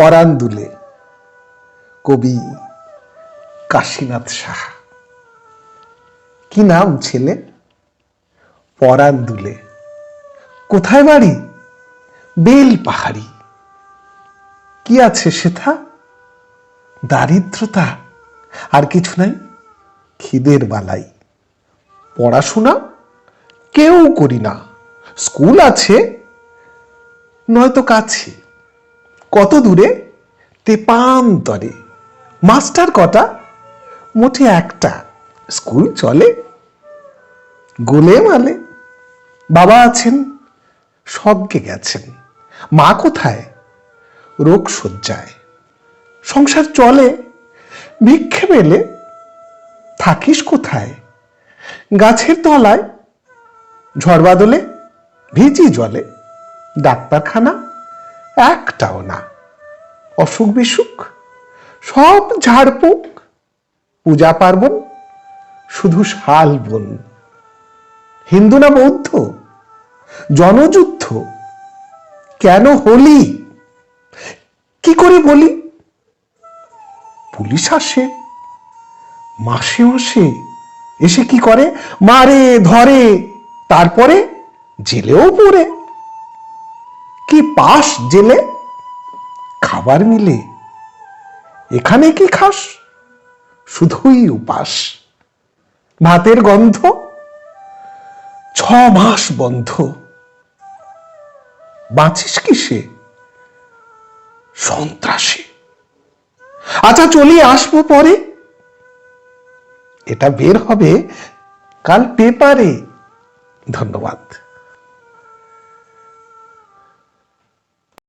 পরাণ দুলে কবি কাশীনাথ সাহা। কি নাম ছেলে? পরাণ দুলে কোথায় বাড়ি? বেল পাহাড়ি। কি আছে সেথা? দারিদ্রতা। আর কিছু নাই? খিদের বালাই। পড়াশোনা? কেউ করি না। স্কুল আছে? নয়তো কাছে। কত দূরে? তেপান্তরে। মাস্টার কটা? মোটে একটা। স্কুল চলে। গোলে মালে। বাবা আছেন, স্বর্গে গেছেন। মা কোথায়? রোগ শয্যায় সংসার চলে। ভিক্ষে পেলে থাকিস কোথায়? গাছের তলায় ঝড় বাদলে, ভিজি জলে। ডাক্তারখানা একটাও না। অসুখ বিসুখ, সব ঝাড়ফুঁক, পূজা পার্বণ, শুধু শাল বন। হিন্দু না বৌদ্ধ? জনযুদ্ধ? কেন হলি? কি করে বলি? পুলিশ আসে মাসে মাসে এসে কি করে? মারে, ধরে, তারপরে জেলেও পড়ে। পাস জেলে খাবার মিলে। এখানে কি খাস? শুধুই উপাস। ভাতের গন্ধ? ছ মাস বন্ধ। বাঁচিস কিসে? সন্ত্রাসে। আচ্ছা চলি, আসব পরে। এটা বের হবে কাল পেপারে। ধন্যবাদ।